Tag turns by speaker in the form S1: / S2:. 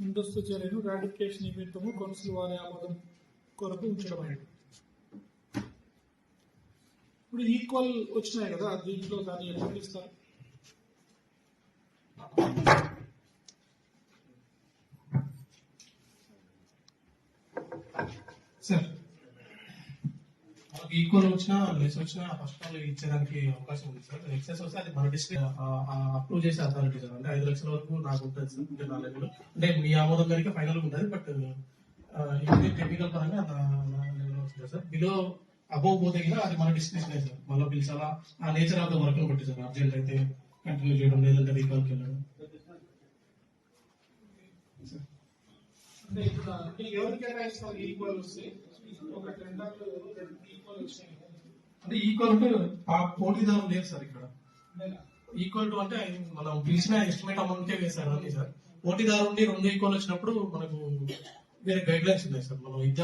S1: ముందస్తు చర్యను రాటిఫికేషన్ నిమిత్తము కౌన్సిల్ వారి ఆమోదం కొరకు ఉంచడమైనది ఇప్పుడు ఈక్వల్ వచ్చినాయి కదా దీంట్లో దాన్ని ఎట్లా ఇస్తారు
S2: సార్ మనకి ఈక్వల్ వచ్చినా లెస్ వచ్చినా ఫస్ట్ ఆల్ ఇచ్చేదానికి అవకాశం ఉంది సార్. ఎక్సెస్ వస్తే అది మన డిస్ట్రిక్ట్ అప్రూవ్ చేసే అథారిటీ సార్. అంటే ఐదు లక్షల వరకు నాకు ఉంటుంది సార్ నా లెవెల్ అంటే మీ ఆమోదం కనుక ఫైనల్ ఉంటుంది బట్ ఇది టెక్నికల్ పరంగా నా లెవెల్ వస్తుంది సార్. బిలో అబోవ్ పోతే కదా అది మన డిస్ట్రిక్ట్ సార్. మళ్ళీ పిలిచాలా ఆ నేచర్ ఆఫ్ ద వర్క్ బట్టి సార్. అర్జెంట్ అయితే కంటిన్యూ చేయడం లేదంటే రీకాల్కి వెళ్ళడం.
S1: అంటే ఇప్పుడు అంటే ఎవరు కేటాయిస్తారు ఈక్వల్ వస్తే ఒక టెండర్ ఈక్వల్ వచ్చినాయి కదా.
S2: అంటే ఈక్వల్ అంటే ఆ పోటీదారు లేదు సార్ ఇక్కడ? ఈక్వల్ టు అంటే మనం పిలిచిన ఎస్టిమేట్ అమౌంట్ వేసారు అన్ని సార్ పోటీదారు ఉండి రెండు ఈక్వల్ వచ్చినప్పుడు మనకు వేరే గైడ్ లైన్స్ ఉన్నాయి సార్ మనం ఇద్దరు